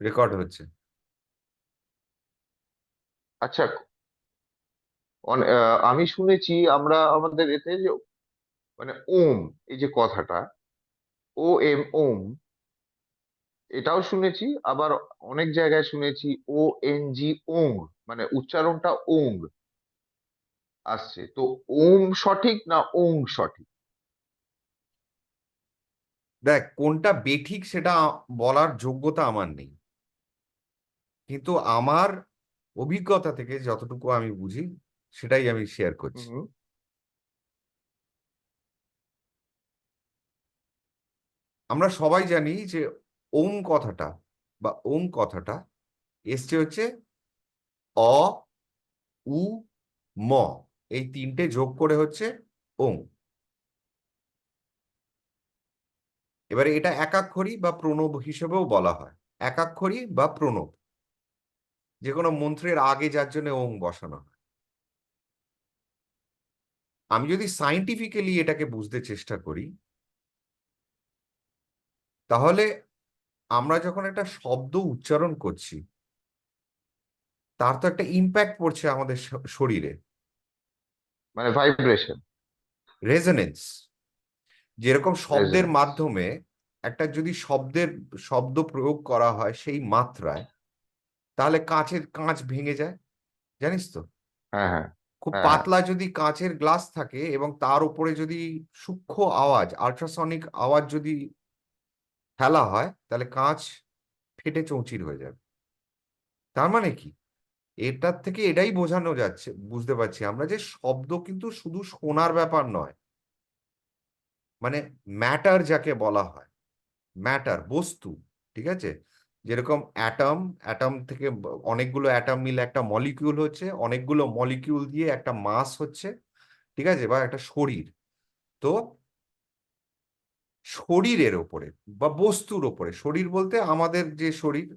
Record হচ্ছে। আচ্ছা আমি শুনেছি আমরা আমাদের এতে যে মানে ওম এই যে কথাটা ও এম ওম এটাও শুনেছি আবার অনেক জায়গায় শুনেছি ও এন জি ওং মানে উচ্চারণটা ওং আসছে। তো ওম সঠিক না ওং সঠিক? দেখ কোনটা বেঠিক সেটা বলার যোগ্যতা আমার নেই। কিন্তু আমার অভিজ্ঞতা থেকে যতটুকু আমি বুঝি সেটাই আমি শেয়ার করছি। আমরা সবাই জানি যে ওম কথাটা বা ওম কথাটা এসছে হচ্ছে অ উ ম। এই তিনটে যোগ করে হচ্ছে ওম। এবারে এটা একাক্ষরী বা প্রণব হিসেবেও বলা হয়। একাক্ষরী বা প্রণব। যে কোনো মন্ত্রের আগে যার জন্য ওং বসানো হয়। আমি যদি সাইন্টিফিক্যালি এটাকে বুঝতে চেষ্টা করি তাহলে আমরা যখন একটা শব্দ উচ্চারণ করছি তার তো একটা ইম্প্যাক্ট পড়ছে আমাদের শরীরে। মানে ভাইব্রেশন রেজনেন্স যেরকম শব্দের মাধ্যমে একটা যদি শব্দের শব্দ প্রয়োগ করা হয় সেই মাত্রায় তাহলে কাঁচের কাঁচ ভেঙে যায় জানিস তো? হ্যাঁ হ্যাঁ খুব হ্যাঁ। পাতলা যদি কাঁচের গ্লাস থাকে এবং তার উপরে যদি সূক্ষ্ম আওয়াজ আল্ট্রাসনিক আওয়াজ যদি ফেলা হয় তাহলে কাঁচ ফেটে চৌচির হয়ে যাবে। তার মানে কি? এটার থেকে এটাই বোঝানো যাচ্ছে বুঝতে পারছি আমরা যে শব্দ কিন্তু শুধু শোনার ব্যাপার নয়। মানে ম্যাটার যাকে বলা হয় ম্যাটার বস্তু ঠিক আছে? যেরকম অ্যাটম অ্যাটম থেকে অনেকগুলো অ্যাটম মিলে একটা মলিকিউল হচ্ছে অনেকগুলো মলিকিউল দিয়ে একটা মাস হচ্ছে ঠিক আছে? বা একটা শরীর। তো শরীরের ওপরে বা বস্তুর ওপরে শরীর বলতে আমাদের যে শরীর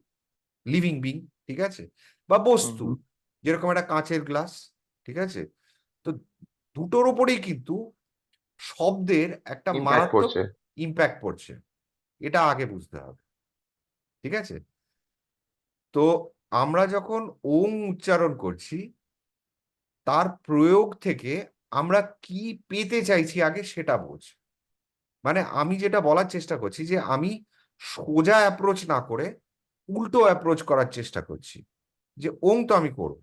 লিভিং বিং ঠিক আছে? বা বস্তু যেরকম একটা কাঁচের গ্লাস ঠিক আছে? তো দুটোর ওপরেই কিন্তু শব্দের একটা মারাত্মক ইম্প্যাক্ট পড়ছে। এটা আগে বুঝতে হবে। ঠিক আছে? তো আমরা যখন ওং উচ্চারণ করছি, তার প্রয়োগ থেকে আমরা কি পেতে চাইছি আগে সেটা বোঝ। মানে আমি যেটা বলার চেষ্টা করছি যে আমি সোজা অ্যাপ্রোচ না করে উল্টো অ্যাপ্রোচ করার চেষ্টা করছি যে ওং তো আমি করব।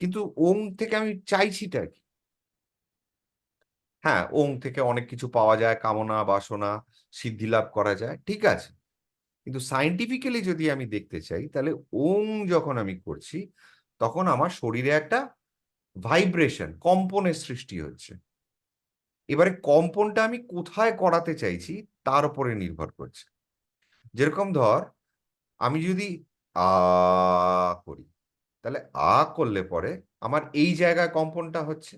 কিন্তু ওং থেকে আমি চাইছিটা কি? হ্যাঁ ওং থেকে অনেক কিছু পাওয়া যায়, কামনা, বাসনা, সিদ্ধি লাভ করা যায়, ঠিক আছে। কিন্তু সাইন্টিফিক্যালি যদি আমি দেখতে চাই তাহলে ওং যখন আমি করছি তখন আমার শরীরে একটা ভাইব্রেশন কম্পনের সৃষ্টি হচ্ছে। এবারে কম্পনটা আমি কোথায় করাতে চাইছি তার উপরে নির্ভর করছে। যেরকম ধর আমি যদি আ করি তাহলে আ করলে পরে আমার এই জায়গায় কম্পনটা হচ্ছে।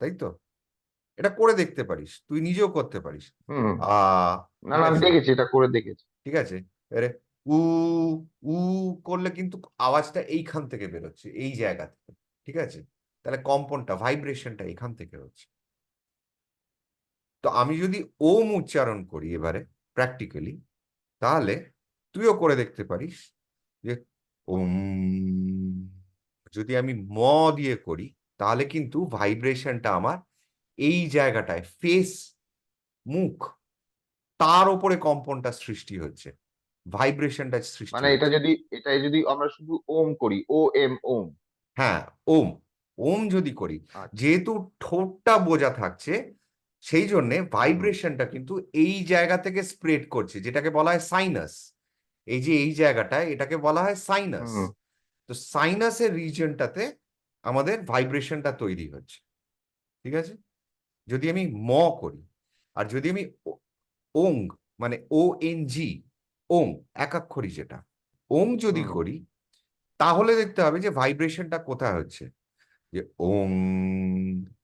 তাই তো? এটা করে দেখতে পারিস তুই নিজেও করতে পারিস। আ না আমি আছে? দেখেছি এটা করে দেখেছি। ঠিক আছে এবারে উ উ করলে কিন্তু আওয়াজটা এইখান থেকে বেরোচ্ছে এই জায়গা থেকে ঠিক আছে? তাহলে কম্পনটা ভাইব্রেশনটা এখান থেকে হচ্ছে। তো আমি যদি ওম উচ্চারণ করি এবারে প্র্যাকটিক্যালি তাহলে তুইও করে দেখতে পারিস যে ওম যদি আমি ম দিয়ে করি তাহলে কিন্তু ভাইব্রেশনটা আমার এই জায়গাটায় ফেস মুখ তার উপরে কম্পনটা সৃষ্টি হচ্ছে ভাইব্রেশনটা সৃষ্টি মানে এটা যদি এটা যদি আমরা শুধু ওম করি ও এম ওম। হ্যাঁ ওম ওম যদি করি আচ্ছা। যেহেতু ঠোঁটটা বোঝা থাকছে সেই জন্যে ভাইব্রেশনটা কিন্তু এই জায়গা থেকে স্প্রেড করছে যেটাকে বলা হয় সাইনাস। এই যে এই জায়গাটায় এটাকে বলা হয় সাইনাস। তো সাইনাসের রিজনটাতে আমাদের ভাইব্রেশনটা তৈরি হচ্ছে। ঠিক আছে? যদি আমি ম করি আর যদি আমি ও- মানে ও এন জি ওং একাক্ষরী যেটা। ওং যদি করি তাহলে দেখতে হবে যে ভাইব্রেশনটা কোথায় হচ্ছে? যে ওং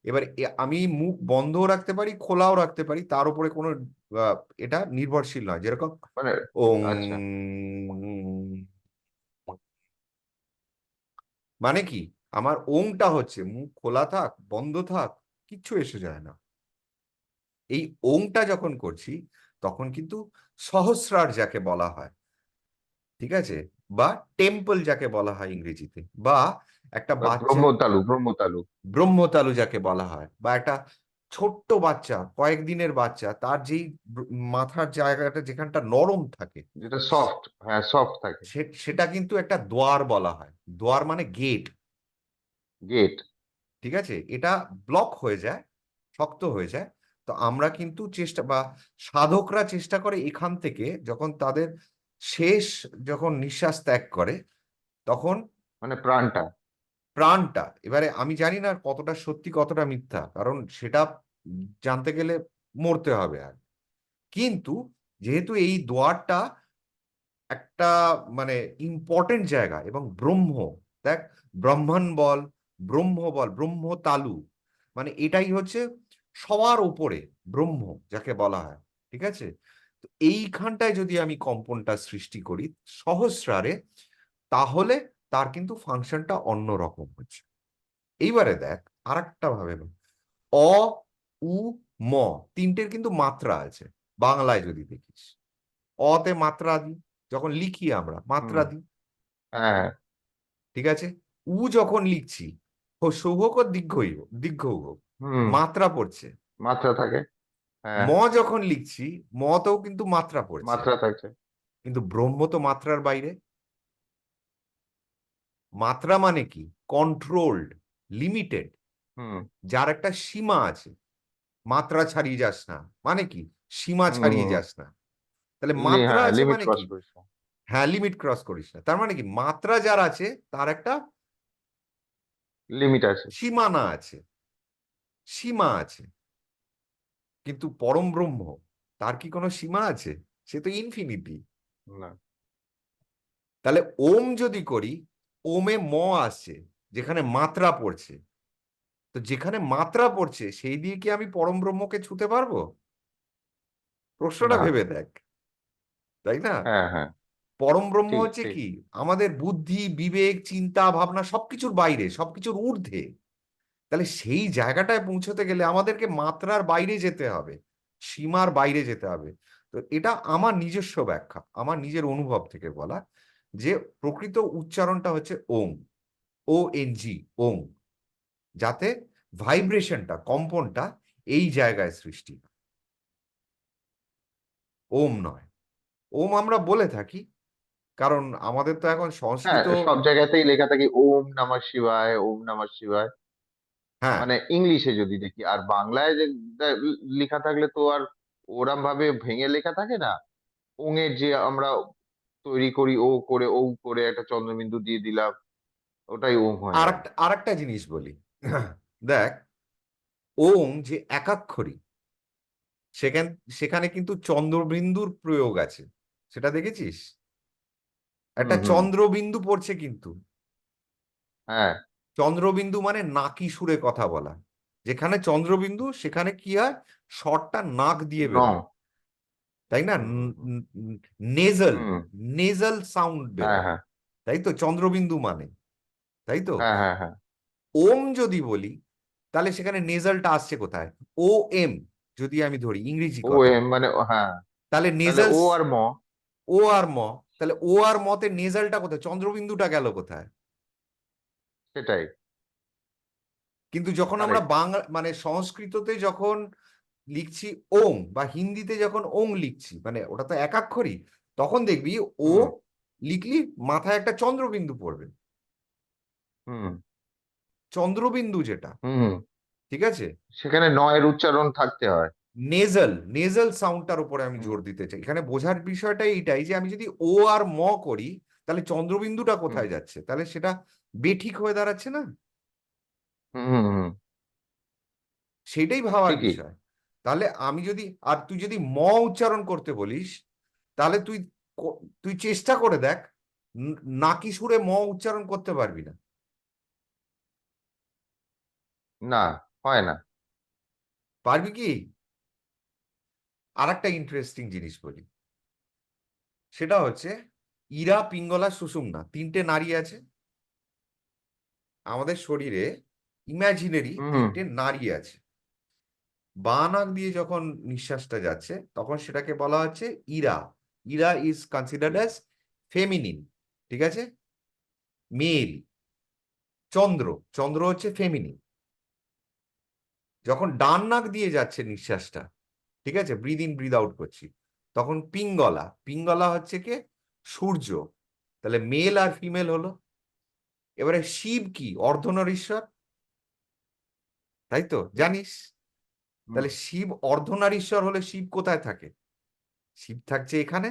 এবার আমি মুখ বন্ধও রাখতে পারি খোলাও রাখতে পারি তার উপরে কোনো এটা নির্ভরশীল নয়। যেরকম মানে ওং আচ্ছা। মানে কি? আমার ওংটা হচ্ছে মুখ খোলা থাক বন্ধ থাক কিচ্ছু এসে যায় না। এই ওংটা যখন করছি তখন কিন্তু সহস্রার যাকে বলা হয় ঠিক আছে? বা টেম্পল যাকে বলা হয় ইংরেজিতে বা একটা ব্রহ্মতালু ব্রহ্মতালু। ব্রহ্মতালু যাকে বলা হয় বা একটা ছোট্ট বাচ্চা কয়েকদিনের বাচ্চা তার যেই মাথার জায়গাটা যেখানটা নরম থাকে যেটা সফট হ্যাঁ সফট থাকে। সেটা কিন্তু একটা দোয়ার বলা হয়। দোয়ার মানে গেট গেট ঠিক আছে? এটা ব্লক হয়ে যায় শক্ত হয়ে যায় তো আমরা কিন্তু চেষ্টা বা সাধকরা চেষ্টা করে এখান থেকে যখন তাদের শেষ যখন নিঃশ্বাস ত্যাগ করে তখন মানে প্রাণটা। প্রাণটা। এবারে আমি জানি না কতটা সত্যি কতটা মিথ্যা কারণ সেটা জানতে গেলে মরতে হবে আর। কিন্তু যেহেতু এই দোয়ারটা একটা মানে ইম্পর্টেন্ট জায়গা এবং ব্রহ্ম দেখ ব্রহ্মণ বল ব্রহ্ম বল ব্রহ্ম তালু মানে এটাই হচ্ছে সবার উপরে ব্রহ্ম যাকে বলা হয় ঠিক আছে? তো এইখানটায় যদি আমি কম্পনটা সৃষ্টি করি সহস্রারে তাহলে তার কিন্তু ফাংশনটা অন্যরকম হচ্ছে। এইবারে দেখ আর একটা ভাবে। অ উ ম তিনটের কিন্তু মাত্রা আছে বাংলায় যদি দেখিস। অতে মাত্রা দিই যখন লিখি আমরা মাত্রা। দিই হ্যাঁ। ঠিক আছে? উ যখন লিখছি সৌহ হোক ও দীর্ঘ দীর্ঘ হোক মাত্রা পড়ছে। মাত্রা থাকে। হ্যাঁ। ম যখন লিখছি মতেও কিন্তু মাত্রা পড়ছে। মাত্রা থাকছে। কিন্তু ব্রহ্ম তো মাত্রার বাইরে। মাত্রা মানে কি? কন্ট্রোলড লিমিটেড যার একটা সীমা আছে। মাত্রা ছাড়িয়ে যাস না। মানে কি? সীমা ছাড়িয়ে যাস না। তাহলে মাত্রা হ্যাঁ আছে মানে কি? হ্যাঁ লিমিট ক্রস করিস না। তার মানে কি? মাত্রা যার আছে তার একটা লিমিট আছে। সীমানা আছে। সীমা আছে। কিন্তু পরম ব্রহ্ম তার কি কোনো সীমা আছে? সে তো ইনফিনিটি না। তাহলে ওম যদি করি ওমে ম আসছে যেখানে মাত্রা পড়ছে। তো যেখানে মাত্রা পড়ছে সেই দিয়ে কি আমি পরম ব্রহ্মকে ছুতে পারব? প্রশ্নটা ভেবে দেখ। তাই না? হ্যাঁ হ্যাঁ। পরম ব্রহ্ম হচ্ছে কি? আমাদের বুদ্ধি বিবেক চিন্তা ভাবনা সবকিছুর বাইরে সবকিছুর ঊর্ধ্বে। তাহলে সেই জায়গাটায় পৌঁছতে গেলে আমাদেরকে মাত্রার বাইরে যেতে হবে সীমার বাইরে যেতে হবে। তো এটা আমার নিজস্ব ব্যাখ্যা আমার নিজের অনুভব থেকে বলা যে প্রকৃত উচ্চারণটা হচ্ছে ওম ও এন জি ওম যাতে ভাইব্রেশনটা কম্পনটা এই জায়গায় সৃষ্টি হয়। ওম নয় ওম আমরা বলে থাকি কারণ আমাদের তো এখন হ্যাঁ সংস্কৃত সব জায়গাতেই লেখা থাকে ওম নমঃ শিবায় ওম নমঃ শিবায়। হ্যাঁ। মানে ইংলিশে যদি দেখি আর বাংলায় যে লেখা থাকলে তো আর ওরম ভাবে ভেঙে লেখা থাকে না? ওং ওঙের যে আমরা তৈরি করি ও করে ও করে একটা চন্দ্রবিন্দু দিয়ে দিলাম ওটাই ওম হয় আর একটা জিনিস বলি। দেখ ওম যে একাক্ষরী সেখান সেখানে কিন্তু চন্দ্রবিন্দুর প্রয়োগ আছে। সেটা দেখেছিস? একটা। চন্দ্রবিন্দু পড়ছে কিন্তু। হ্যাঁ। চন্দ্রবিন্দু মানে নাকি সুরে কথা বলা। যেখানে চন্দ্রবিন্দু সেখানে কি হয়? স্বরটা নাক দিয়ে বেরোয়। তাই না? নেজল। নেজল সাউন্ড হ্যাঁ বেরোয়। হ্যাঁ তাই তো? চন্দ্রবিন্দু মানে। তাই তো? হ্যাঁ ওম যদি বলি তাহলে সেখানে নেজালটা আসছে কোথায়? ও এম যদি আমি ধরি ইংরেজি ও এম মানে হ্যাঁ। তাহলে তাহলে নেজাল ও আর ম। ও আর ম। তাহলে ও আর মতে নেজালটা কোথায়? চন্দ্রবিন্দুটা গেল কোথায়? সেটাই। কিন্তু যখন আমরা বাংলা মানে সংস্কৃততে যখন লিখছি ওং বা হিন্দিতে যখন ওং লিখছি মানে ওটা তো একাক্ষরই তখন দেখবি ও। লিখলি মাথায় একটা চন্দ্রবিন্দু পড়বে। হুম। চন্দ্রবিন্দু যেটা। ঠিক আছে? সেখানে নয়ের উচ্চারণ থাকতে হয়। নেজাল নেজাল সাউন্ডটার উপরে আমি জোর দিতে চাই। এখানে বোঝার বিষয়টা এইটাই যে আমি যদি ও আর ম করি তাহলে চন্দ্রবিন্দুটা কোথায় যাচ্ছে? তাহলে সেটা বেঠিক হয়ে দাঁড়াচ্ছে না? সেটাই ভাবার বিষয়। তাহলে আমি যদি আর তুই যদি ম উচ্চারণ করতে বলিস তাহলে তুই তুই চেষ্টা করে দেখ নাকি সুরে ম উচ্চারণ করতে পারবি না। না হয় না। পারবি কি? আর একটা ইন্টারেস্টিং জিনিস বলি। সেটা হচ্ছে ইরা পিঙ্গলা সুষুম্না তিনটে নারী আছে। আমাদের শরীরে ইমাজিনারি হুম। তিনটে নারী আছে। বাঁ নাক দিয়ে যখন নিঃশ্বাসটা যাচ্ছে তখন সেটাকে বলা হচ্ছে Ira. Ira is considered as feminine ঠিক আছে? মেল। চন্দ্র। চন্দ্র হচ্ছে ফেমিনিন যখন ডান নাক দিয়ে যাচ্ছে নিঃশ্বাসটা ঠিক আছে? ব্রিদ ইন ব্রিদ আউট করছি। তখন পিঙ্গলা। পিঙ্গলা হচ্ছে কে? সূর্য। তাহলে মেল আর ফিমেল হলো। এবারে শিব কি? অর্ধনারীশ্বর? তাই তো জানিস তাহলে শিব অর্ধনারীশ্বর হলে শিব কোথায় থাকে? শিব থাকছে এখানে।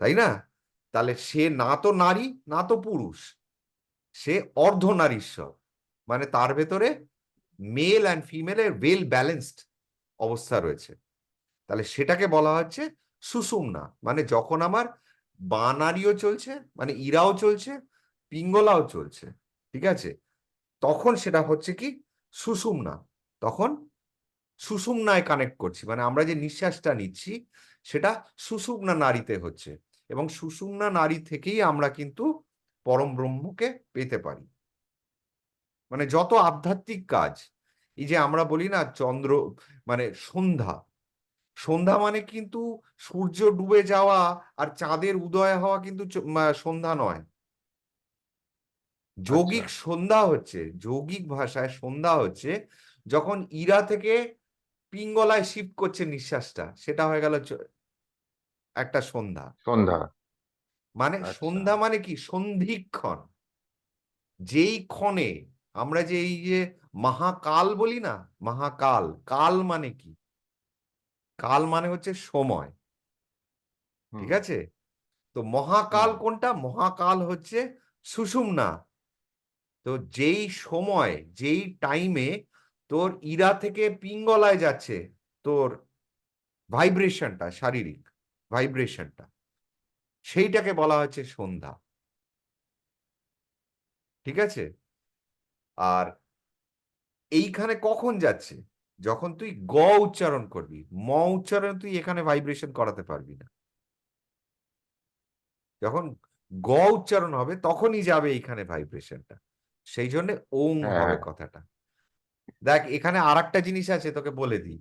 তাই না? তাহলে সে না তো নারী না তো পুরুষ। সে অর্ধনারীশ্বর। মানে তার ভেতরে মেল অ্যান্ড ফিমেলের ওয়েল ব্যালেন্সড অবস্থা রয়েছে। তাহলে সেটাকে বলা হচ্ছে সুষুম্না মানে যখন আমার বানারিও চলছে মানে ইরাও চলছে, পিঙ্গলাও চলছে, ঠিক আছে? তখন সেটা হচ্ছে কি? সুষুম্না তখন সুষুম্নায় কানেক্ট করছি। মানে আমরা যে নিঃশ্বাসটা নিচ্ছি, সেটা সুষুম্না নারীতে হচ্ছে। এবং সুষুম্না নারী থেকেই আমরা কিন্তু পরম ব্রহ্মকে পেতে পারি। মানে যত আধ্যাত্মিক কাজ, এই যে আমরা বলি না চন্দ্র মানে সন্ধ্যা সন্ধ্যা মানে কিন্তু সূর্য ডুবে যাওয়া আর চাঁদের উদয় হওয়া কিন্তু সন্ধ্যা নয়। যৌগিক সন্ধ্যা হচ্ছে যৌগিক ভাষায় সন্ধ্যা হচ্ছে যখন ইরা থেকে পিঙ্গলায় শিফট করছে নিঃশ্বাসটা সেটা হয়ে গেল একটা সন্ধ্যা। সন্ধ্যা। মানে আচ্ছা। সন্ধ্যা মানে কি? সন্ধিক্ষণ। যেই ক্ষণে আমরা যে এই যে মহাকাল বলি না মহাকাল কাল মানে কি? কাল মানে হচ্ছে সময়। ঠিক আছে? তো মহাকাল কোনটা? মহাকাল হচ্ছে সুষুম্না। তো যেই সময় যেই টাইমে তোর ইরা থেকে পিঙ্গলায় যাচ্ছে তোর ভাইব্রেশনটা শারীরিক ভাইব্রেশনটা সেইটাকে বলা হচ্ছে সন্ধ্যা। ঠিক আছে? আর এইখানে কখন যাচ্ছে? যখন তুই গ উচ্চারণ করবি ম উচ্চারণ তুই এখানে ভাইব্রেশন করাতে পারবি না। যখন গ উচ্চারণ হবে তখনই যাবে এখানে ভাইব্রেশনটা সেই জন্য ওং হ্যাঁ, হবে হ্যাঁ। কথাটা। দেখ এখানে আর একটা জিনিস আছে তোকে বলে দিই।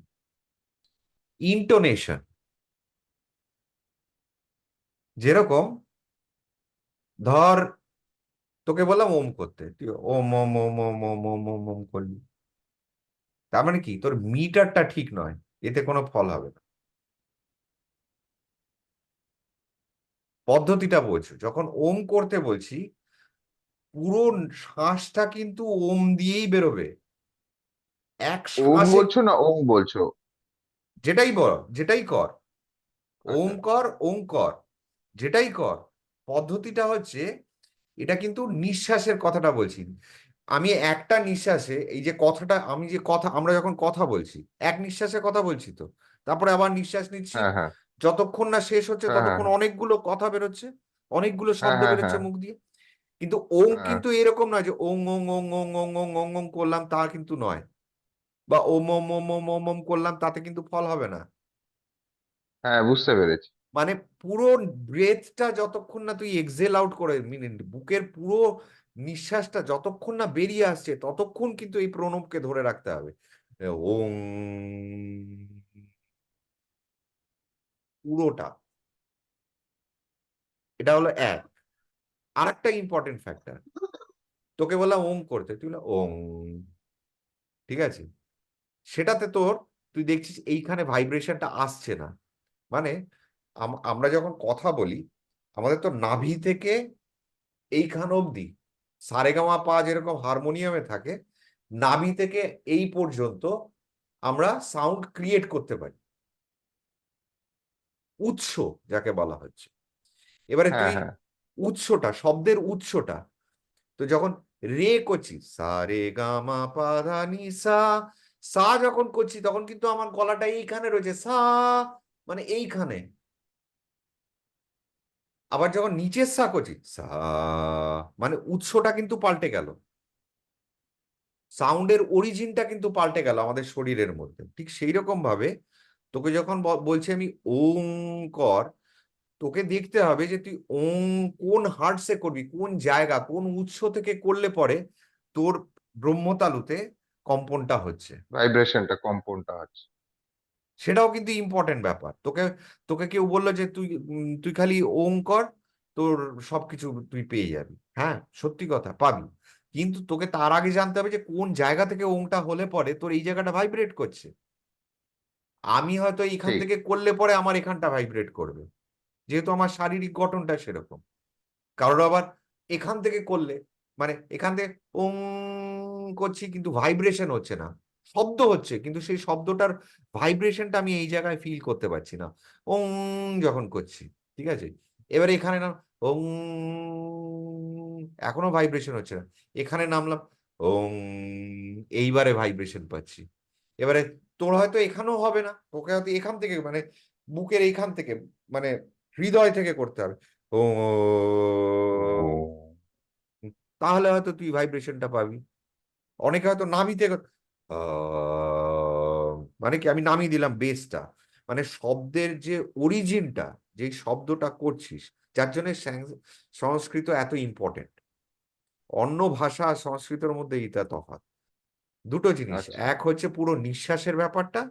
ইন্টোনেশন যেরকম ধর তোকে বললাম ওম করতে। তুই ওম ওম ওম ওম ওম ওম ওম করলি। তার মানে কি? তোর মিটারটা ঠিক নয় এতে কোনো ফল হবে না। পদ্ধতিটা বলছো যখন ওম করতে বলছি পুরো শ্বাসটা কিন্তু ওম দিয়েই বেরোবে। এক ওম বলছো না ওম বলছো? যেটাই বল যেটাই কর। ওম আচ্ছা। কর ওম কর যেটাই কর। পদ্ধতিটা হচ্ছে এটা কিন্তু নিঃশ্বাসের কথাটা বলছি। আমি একটা নিঃশ্বাসে এই যে কথাটা আমি যে কথা আমরা যখন কথা বলছি এক নিঃশ্বাসে কথা বলছি তো তারপরে আবার নিঃশ্বাস নিচ্ছি হ্যাঁ হ্যাঁ যতক্ষণ না শেষ হচ্ছে হ্যাঁ, ততক্ষণ হ্যাঁ। অনেকগুলো কথা বেরোচ্ছে অনেকগুলো শব্দ হ্যাঁ, বেরোচ্ছে হ্যাঁ। মুখ দিয়ে কিন্তু ওং হ্যাঁ। কিন্তু এরকম নয় যে ওং ওং ওং ওং ওং ওং ওং ওং করলাম তা কিন্তু নয় বা ওম ওম ওম ওম ওম ওম করলাম তাতে কিন্তু ফল হবে না হ্যাঁ বুঝতে পেরেছি মানে পুরো ব্রেথটা যতক্ষণ না তুই এক্সেল আউট করে মিনিট বুকের পুরো নিঃশ্বাসটা যতক্ষণ না বেরিয়ে আসছে, ততক্ষণ কিন্তু এই প্রণবকে ধরে রাখতে হবে। ওং পুরোটা। এটা হলো এক। আর একটা ইম্পর্টেন্ট ফ্যাক্টর তোকে বললাম ওম করতে, তুই বললাম ওং। ঠিক আছে? সেটাতে তোর, তুই দেখছিস এইখানে ভাইব্রেশনটা আসছে না। মানে আম- আমরা যখন কথা বলি, আমাদের তো নাভি থেকে এইখান অবধি সারেগামা পা যেরকম হারমোনিয়ামে থাকে নাভি থেকে এই পর্যন্ত আমরা সাউন্ড ক্রিয়েট করতে পারি। উৎস যাকে বলা হচ্ছে। এবারে হ্যাঁ তুই হ্যাঁ। উৎসটা শব্দের উৎসটা তো যখন রে করছি সা রে গা মা পা ধা নি সা সা যখন করছি তখন কিন্তু আমার গলাটা এইখানে রয়েছে সা মানে এইখানে। আবার যখন নিচের সা করছি মানে উৎসটা কিন্তু পাল্টে গেল। সাউন্ডের অরিজিনটা কিন্তু পাল্টে গেল আমাদের শরীরের মধ্যে। ঠিক সেই রকম ভাবে তোকে যখন বলছি আমি ওং কর তোকে দেখতে হবে যে তুই ওং, কোন হার্টসে করবি, কোন জায়গা, কোন উৎস থেকে করলে পরে তোর ব্রহ্মতালুতে কম্পনটা হচ্ছে। ভাইব্রেশনটা, কম্পনটা আছে সেটাও কিন্তু ইম্পর্টেন্ট ব্যাপার। তোকে তোকে কেউ বলল যে তুই তুই খালি ওং কর তোর সবকিছু তুই পেয়ে যাবি। হ্যাঁ সত্যি কথা পাবি। কিন্তু তোকে তার আগে জানতে হবে যে কোন জায়গা থেকে ওংটা হলে পরে তোর এই জায়গাটা ভাইব্রেট করছে। আমি হয়তো এখান থেকে করলে পরে আমার এখানটা ভাইব্রেট করবে। যেহেতু আমার শারীরিক গঠনটা সেরকম। কারোর আবার এখান থেকে করলে মানে এখান থেকে ওং করছি কিন্তু ভাইব্রেশন হচ্ছে না। শব্দ হচ্ছে কিন্তু সেই শব্দটার ভাইব্রেশনটা আমি এই জায়গায় ফিল করতে পারছি না। ওং যখন করছি ঠিক আছে? এবারে এখানে নাম ওং এখনও ভাইব্রেশন হচ্ছে না। এখানে নামলাম ওং এইবারে ভাইব্রেশন পাচ্ছি। এবারে তোর হয়তো এখানেও হবে না তোকে হয়তো এখান থেকে মানে বুকের এইখান থেকে মানে হৃদয় থেকে করতে হবে। ও তাহলে হয়তো তুই ভাইব্রেশনটা পাবি। অনেকে হয়তো নামি থেকে আহ, মানে কি আমি নামিয়ে দিলাম বেসটা মানে শব্দের যে অরিজিনটা যে শব্দটা করছিস যার জন্য সংস্কৃত এত ইম্পর্টেন্ট অন্য ভাষা সংস্কৃতের মধ্যে এটা তফাৎ। দুটো জিনিস আচ্ছা। এক হচ্ছে পুরো নিঃশ্বাসের ব্যাপারটা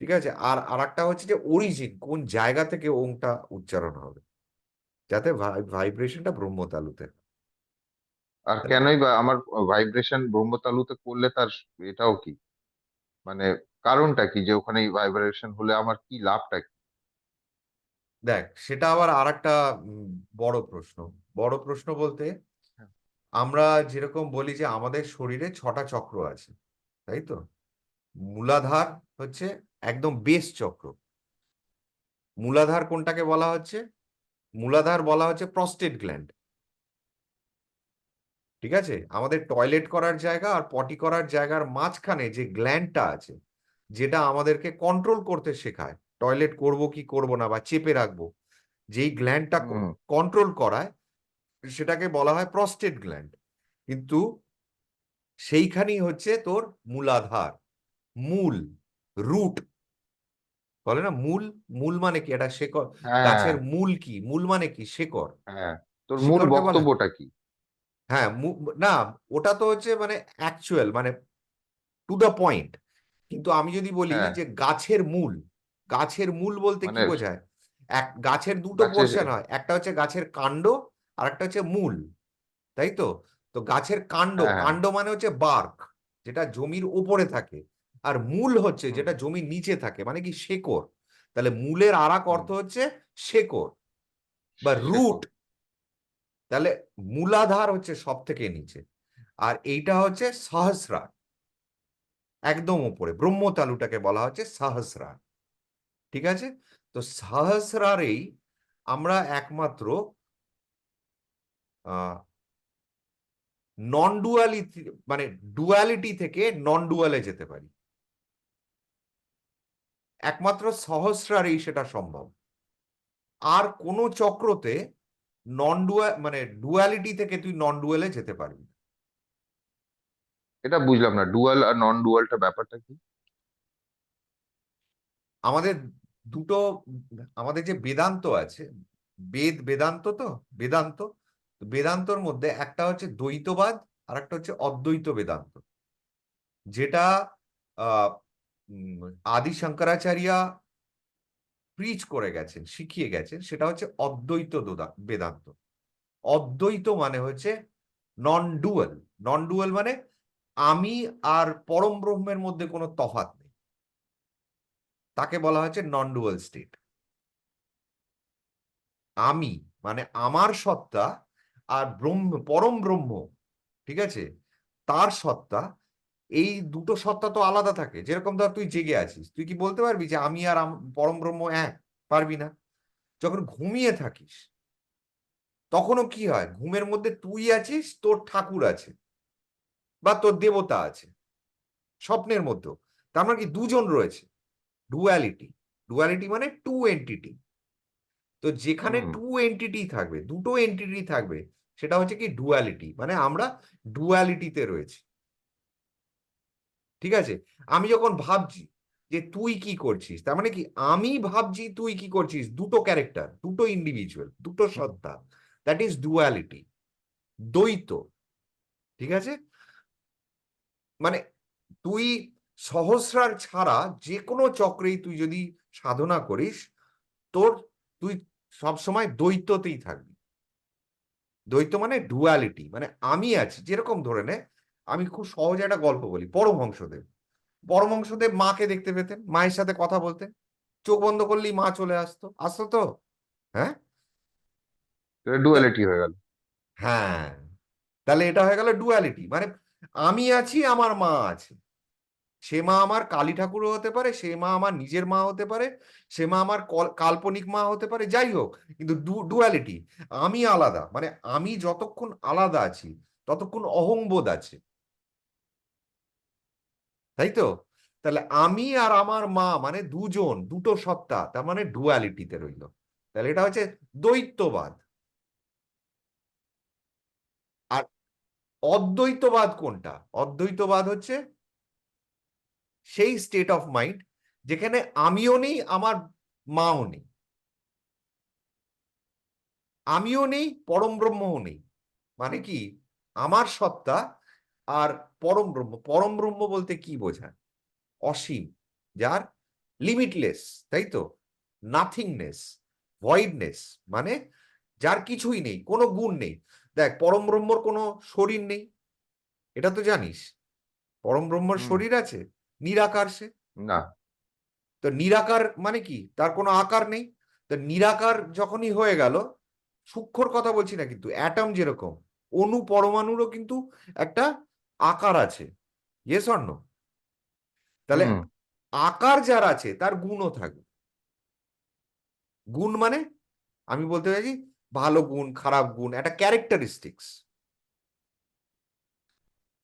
ঠিক আছে? আর আর একটা হচ্ছে যে অরিজিন কোন জায়গা থেকে ওংটা উচ্চারণ হবে। যাতে ভাইব্রেশনটা ব্রহ্মতালুতে আর কেনই বা আমার ভাইব্রেশন ব্রহ্মতালুতে করলে তার এটাও কি? মানে কারণটা কি যে ওখানে ভাইব্রেশন হলে আমার কি লাভটা কি? দেখ সেটা আবার আরেকটা উম, বড় প্রশ্ন। বড় প্রশ্ন বলতে হ্যাঁ। আমরা যেরকম বলি যে আমাদের শরীরে ছটা চক্র আছে তাই তো? মূলাধার হচ্ছে একদম বেস চক্র। মূলাধার কোনটাকে বলা হচ্ছে? মূলাধার বলা হচ্ছে প্রস্টেট গ্ল্যান্ড ঠিক আছে? আমাদের টয়লেট করার জায়গা আর পটি করার জায়গার মাঝখানে যে গ্ল্যান্ডটা আছে যেটা আমাদেরকে কন্ট্রোল করতে শেখায় টয়লেট করব কি করব না বা চেপে রাখব যেই গ্ল্যান্ডটা কন্ট্রোল করায় সেটাকে বলা হয় প্রস্টেট গ্ল্যান্ড কিন্তু সেইখানেই হচ্ছে তোর মূলাধার মূল রুট বলে না? মূল মূল মানে কি? এটা শেকড় হ্যাঁ। গাছের মূল কি? মূল মানে কি? শেকড়। হ্যাঁ। তোর মূল বক্তব্যটা কি? হ্যাঁ না ওটা তো হচ্ছে মানে অ্যাকচুয়াল মানে টু দ্য পয়েন্ট কিন্তু আমি যদি বলি হ্যাঁ। যে গাছের মূল গাছের মূল বলতে কি মানে বোঝায়? এক গাছের দুটো পোর্শন হয় একটা হচ্ছে গাছের কাণ্ড আর একটা হচ্ছে মূল তাই তো? তো গাছের কাণ্ড হ্যাঁ। কাণ্ড মানে হচ্ছে বার্ক যেটা জমির উপরে থাকে আর মূল হচ্ছে যেটা জমির নিচে থাকে মানে কি শেকড়? তাহলে মূলের আরাক অর্থ হচ্ছে শেকড় বা রুট তাহলে মূলাধার হচ্ছে সব থেকে নিচে। আর এইটা হচ্ছে সহস্রার। একদম উপরে ব্রহ্মতালুটাকে বলা হচ্ছে সহস্রার। ঠিক আছে? তো সহস্রারেই আমরা একমাত্র নন ডুয়ালিটি মানে ডুয়ালিটি থেকে নন ডুয়ালে যেতে পারি। একমাত্র সহস্রারেই সেটা সম্ভব। আর কোনো চক্রতে নন ডুয়া মানে ডুয়ালিটি থেকে তুই নন ডুয়ালে যেতে পারবি। এটা বুঝলাম না ডুয়াল আর নন ডুয়ালটা ব্যাপারটা কি? আমাদের দুটো আমাদের যে বেদান্ত আছে বেদ বেদান্ত তো বেদান্ত বেদান্তর মধ্যে একটা হচ্ছে দ্বৈতবাদ আর একটা হচ্ছে অদ্বৈত বেদান্ত। যেটা আহ আদি শঙ্করাচার্য প্রিচ করে গেছেন, শিখিয়ে গেছেন, সেটা হচ্ছে অদ্বৈত বেদান্ত। অদ্বৈত মানে হচ্ছে নন ডুয়াল নন ডুয়াল মানে আমি আর পরম ব্রহ্মের মধ্যে কোনো তফাৎ নেই। তাকে বলা হয়েছে নন ডুয়াল স্টেট আমি মানে আমার সত্তা আর ব্রহ্ম, পরম ব্রহ্ম, ঠিক আছে? তার সত্তা এই দুটো সত্তা তো আলাদা থাকে। যেরকম ধর তুই জেগে আছিস তুই কি বলতে পারবি যে আমি আর পরম ব্রহ্ম এক? পারবি না। যখন ঘুমিয়ে থাকিস তখনও কি হয়? ঘুমের মধ্যে তুই আছিস তোর ঠাকুর আছে বা তোর দেবতা আছে। স্বপ্নের মধ্যেও। তার মানে কি? দুজন রয়েছে। ডুয়ালিটি ডুয়ালিটি মানে টু এন্টিটি তো যেখানে টু এন্টিটি থাকবে দুটো এন্টিটি থাকবে সেটা হচ্ছে কি? ডুয়ালিটি মানে আমরা ডুয়ালিটিতে রয়েছি। ঠিক আছে? আমি যখন ভাবছি যে তুই কি করছিস তার মানে কি আমি ভাবছি তুই কি করছিস দুটো ক্যারেক্টার দুটো ইন্ডিভিজুয়াল দুটো সত্তা দ্যাট ইজ ডুয়ালিটি দ্বৈত ঠিক আছে? মানে তুই সহস্রার ছাড়া যে কোনো চক্রেই তুই যদি সাধনা করিস তোর তুই সবসময় দ্বৈততেই থাকবি। দ্বৈত মানে ডুয়ালিটি মানে আমি আছি যেরকম ধরে নে আমি খুব সহজে একটা গল্প বলি। পরমহংসদেব। পরমহংসদেব মাকে দেখতে পেতেন মায়ের সাথে কথা বলতেন। চোখ বন্ধ করলেই মা চলে আসতো। আসতো তো? হ্যাঁ? ডুয়ালিটি হয়ে গেল। হ্যাঁ। তাহলে এটা হয়ে গেল ডুয়ালিটি মানে আমি আছি আমার মা আছে। সে মা আমার কালী ঠাকুরও হতে পারে সে মা আমার নিজের মা হতে পারে সে মা আমার কল- কাল্পনিক মা হতে পারে যাই হোক। কিন্তু ডুয়ালিটি আমি আলাদা। মানে আমি যতক্ষণ আলাদা আছি ততক্ষণ অহংবোধ আছে। তাই তো? তাহলে আমি আর আমার মা মানে দুজন, দুটো সত্তা, তার মানে ডুয়ালিটিতে রইল। তাহলে এটা হচ্ছে দ্বৈতবাদ। আর অদ্বৈতবাদ কোনটা? অদ্বৈতবাদ হচ্ছে সেই স্টেট অফ মাইন্ড যেখানে আমিও নেই, আমার মাও নেই। আমিও নেই, পরম ব্রহ্মও নেই। মানে কি? আমার সত্তা আর পরম ব্রহ্ম পরম ব্রহ্ম বলতে কি বোঝায়? অসীম যার লিমিটলেস তাই তো? নাথিংনেস ভয়েডনেস মানে যার কিছুই নেই কোনো গুণ নেই। দেখ পরম ব্রহ্মর কোনো শরীর নেই এটা তো জানিস। পরম ব্রহ্মর শরীর আছে নিরাকার সে। না। তো নিরাকার মানে কি? তার কোনো আকার নেই। তো নিরাকার যখনই হয়ে গেল সূক্ষ্মর কথা বলছি না কিন্তু অ্যাটম যেরকম অণু পরমাণুরও কিন্তু একটা আকার আছে। ইয়েস অন্য তাহলে আকার যার আছে তার গুণও থাকবে। গুণ মানে? আমি বলতে চাইছি ভালো গুণ খারাপ গুণ একটা ক্যারেক্টারিস্টিক্স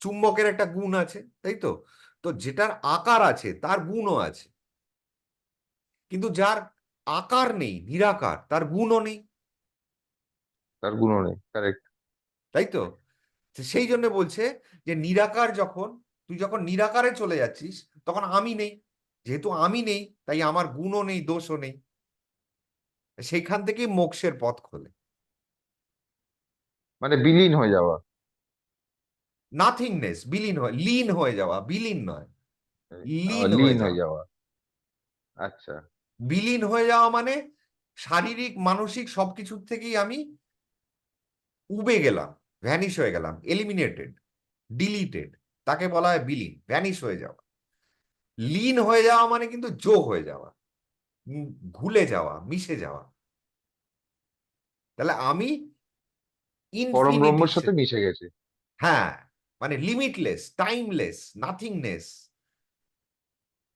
চুম্বকের একটা গুণ আছে তাই তো? তো যেটার আকার আছে তার গুণও আছে। কিন্তু যার আকার নেই নিরাকার তার গুণও নেই। তার গুণও নেই কারেক্ট তাই তো? সেই জন্য বলছে যে নিরাকার যখন তুই যখন নিরাকারে চলে যাচ্ছিস তখন আমি নেই। যেহেতু আমি নেই তাই আমার গুণও নেই দোষও নেই। সেইখান থেকেই মোক্ষের পথ খোলে। মানে বিলীন হয়ে যাওয়া। নাথিংনেস বিলীন হয় লীন হয়ে যাওয়া বিলীন নয়। লীন হয়ে। যাওয়া। আচ্ছা। বিলীন হয়ে যাওয়া মানে শারীরিক মানসিক সবকিছুর থেকেই আমি উবে গেলাম। ভ্যানিশ হয়ে গেলাম এলিমিনেটেড ডিলিটেড তাকে বলা হয় বিলীন ভ্যানিশ হয়ে যাওয়া। লীন হয়ে যাওয়া মানে কিন্তু যোগ হয়ে যাওয়া ঘুলে যাওয়া মিশে যাওয়া। তাহলে আমি সাথে মিশে গেছে। হ্যাঁ মানে লিমিটলেস টাইমলেস নাথিংনেস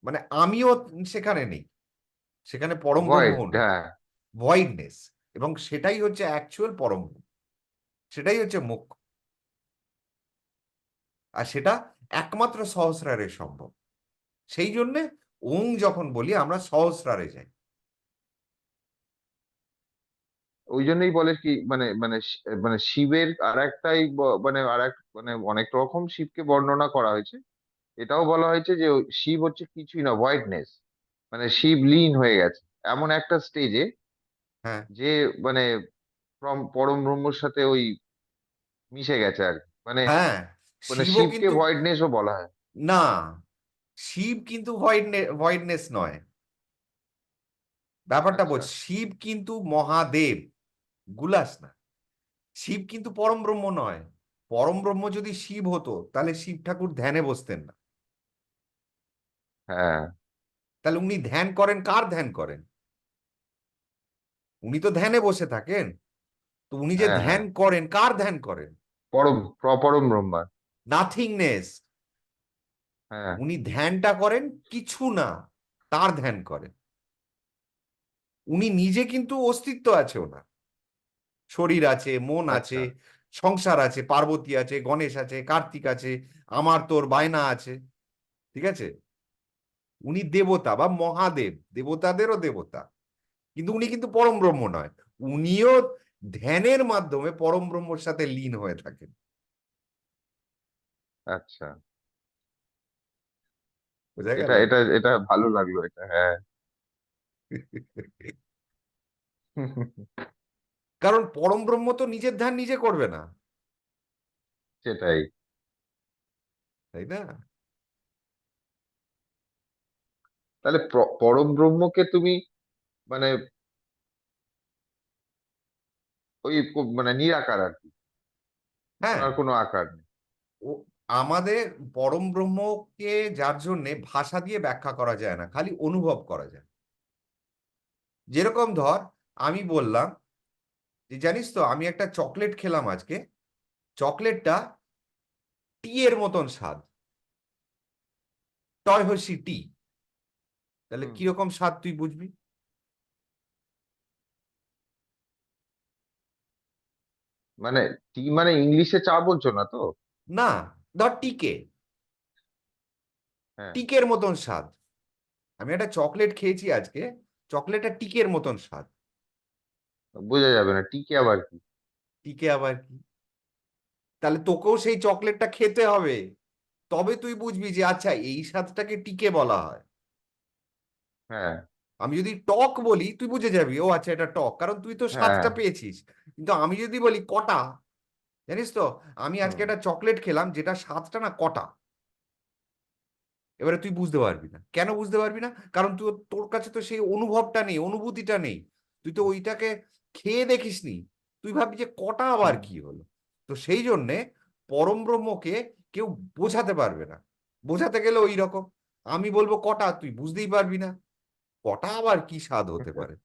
মানে আমিও সেখানে নেই সেখানে পরম ভয়েড ব্রহ্ম নেই। হ্যাঁ। ভয়েডনেস এবং সেটাই হচ্ছে অ্যাকচুয়াল পরম সেটাই হচ্ছে মুখ্য। আর সেটা একমাত্র সহস্রারে সম্ভব। সেই জন্যে ওং যখন বলি আমরা সহস্রারে যাই। ওই জন্যই বলে কি মানে মানে মানে শিবের আর একটাই মানে আর এক মানে অনেক রকম শিবকে বর্ণনা করা হয়েছে। এটাও বলা হয়েছে যে শিব হচ্ছে কিছুই না হোয়াইটনেস মানে শিব লীন হয়ে গেছে। এমন একটা স্টেজে হ্যাঁ। যে মানে পরম- ব্রহ্মর সাথে ওই মিশে গেছে আর মানে হ্যাঁ মানে শিবও শিবকে কিন্তু ভয়েডনেসও বলা হয়। না শিব কিন্তু ভয়েডনে ভয়েডনেস নয়। ব্যাপারটা আচ্ছা। শিব কিন্তু মহাদেব গুলাস না। শিব কিন্তু পরম ব্রহ্ম নয়। পরম ব্রহ্ম যদি শিব হতো তাহলে শিব ঠাকুর ধ্যানে বসতেন না। হ্যাঁ। তাহলে উনি ধ্যান করেন কার ধ্যান করেন? উনি তো ধ্যানে বসে থাকেন। তো উনি যে হ্যাঁ, ধ্যান করেন কার ধ্যান করেন? পরম পরম ব্রহ্মা। নাথিংনেস। হ্যাঁ। উনি ধ্যানটা করেন কিছু না তার ধ্যান করেন। উনি নিজে কিন্তু অস্তিত্ব আছে ওনার। শরীর আছে মন আছে সংসার আছে পার্বতী আছে গণেশ আছে কার্তিক আছে আমার তোর বায়না আছে ঠিক আছে? উনি দেবতা বা মহাদেব দেবতাদেরও দেবতা। কিন্তু উনি কিন্তু পরম ব্রহ্ম নয়। উনিও ধ্যানের মাধ্যমে পরম ব্রহ্মর সাথে লীন হয়ে থাকেন। আচ্ছা। বোঝা এটা এটা এটা ভালো লাগল এটা হ্যাঁ। কারণ পরম ব্রহ্ম তো নিজের ধ্যান নিজে করবে না। সেটাই। তাই না? তাহলে পরম ব্রহ্মকে তুমি মানে ওই মানে নিরাকার আর কি। হ্যাঁ। ওনার কোনো আকার নেই। আমাদের পরম ব্রহ্মকে যার জন্যে ভাষা দিয়ে ব্যাখ্যা করা যায় না খালি অনুভব করা যায়। যেরকম ধর আমি বললাম যে জানিস তো আমি একটা চকলেট খেলাম আজকে। চকলেটটা টি এর মতন স্বাদ। টয় হসি টি। তাহলে কীরকম স্বাদ তুই বুঝবি? মানে টি মানে ইংলিশে চা বলছো না তো? না ধর টিকে হ্যাঁ। টিকের মতন স্বাদ। আমি একটা চকলেট খেয়েছি আজকে চকলেটটা টিকের মতন স্বাদ। বোঝা যাবে না টিকে আবার কি? টিকে আবার কি? তাহলে তোকেও সেই চকলেটটা খেতে হবে। তবে তুই বুঝবি যে আচ্ছা এই স্বাদটাকে টিকে বলা হয়। হ্যাঁ। আমি যদি টক বলি তুই বুঝে যাবি ও আচ্ছা এটা টক কারণ তুই তো স্বাদটা হ্যাঁ। পেয়েছিস। কিন্তু আমি যদি বলি কটা জানিস তো? আমি আজকে একটা চকলেট খেলাম যেটা স্বাদটা না কটা? এবারে তুই বুঝতে পারবি না। কেন বুঝতে পারবি না? কারণ তুই তোর কাছে তো সেই অনুভবটা নেই অনুভূতিটা নেই। তুই তো ওইটাকে খেয়ে দেখিসনি। তুই ভাববি যে কটা আবার কি হলো? তো সেই জন্যে পরম ব্রহ্মকে কেউ বোঝাতে পারবে না। বোঝাতে গেলে ওই রকম। আমি বলব কটা তুই বুঝতেই পারবি না। কটা আবার কি স্বাদ হতে পারে?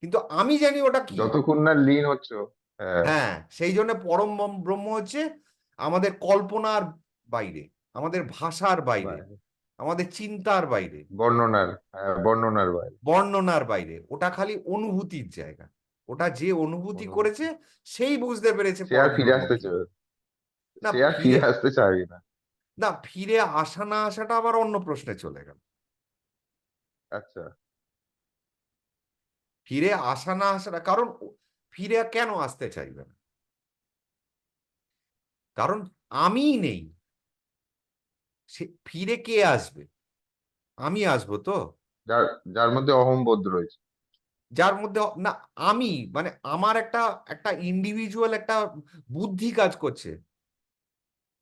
কিন্তু আমি জানি ওটা কি। যতক্ষণ না লীন হচ্ছে হ্যাঁ। হ্যাঁ সেই জন্য পরম ব্রহ্ম- হচ্ছে আমাদের কল্পনার বাইরে আমাদের ভাষার বাইরে। আমাদের চিন্তার বাইরে। বর্ণনার হ্যাঁ, বর্ণনার বাইরে। বর্ণনার বাইরে ওটা খালি অনুভূতির জায়গা। ওটা যে অনুভূতি। করেছে সেই বুঝতে পেরেছে ফিরে আসতে। না, ফিরে- আসতে চাইবে না। না ফিরে আসা না আসাটা আবার অন্য প্রশ্নে চলে গেল। আচ্ছা। ফিরে আসা না আসাটা কারণ ফিরে কেন আসতে চাইবে না? কারণ আমি নেই। সে ফিরে কে আসবে? আমি আসব তো? যার যার মধ্যে অহংবোধ রয়েছে। যার মধ্যে না আমি মানে আমার একটা একটা ইন্ডিভিজুয়াল একটা বুদ্ধি কাজ করছে।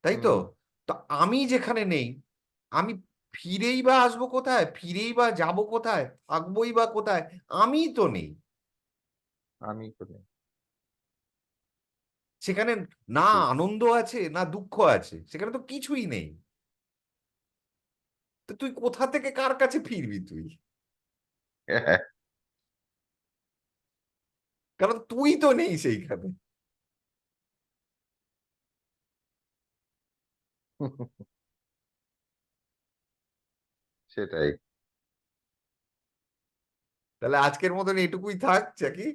তাই তো? তো আমি যেখানে নেই আমি ফিরেই বা আসব কোথায়? ফিরেই বা যাব কোথায়? থাকবোই বা কোথায়? আমি তো নেই। আমি তো নেই। সেখানে না আনন্দ আছে না দুঃখ আছে সেখানে তো কিছুই নেই। তো তুই কোথা থেকে কার কাছে ফিরবি তুই? কারণ তুই তো নেই সেইখানে। সেটাই। তাহলে আজকের মতন এটুকুই থাক চাকি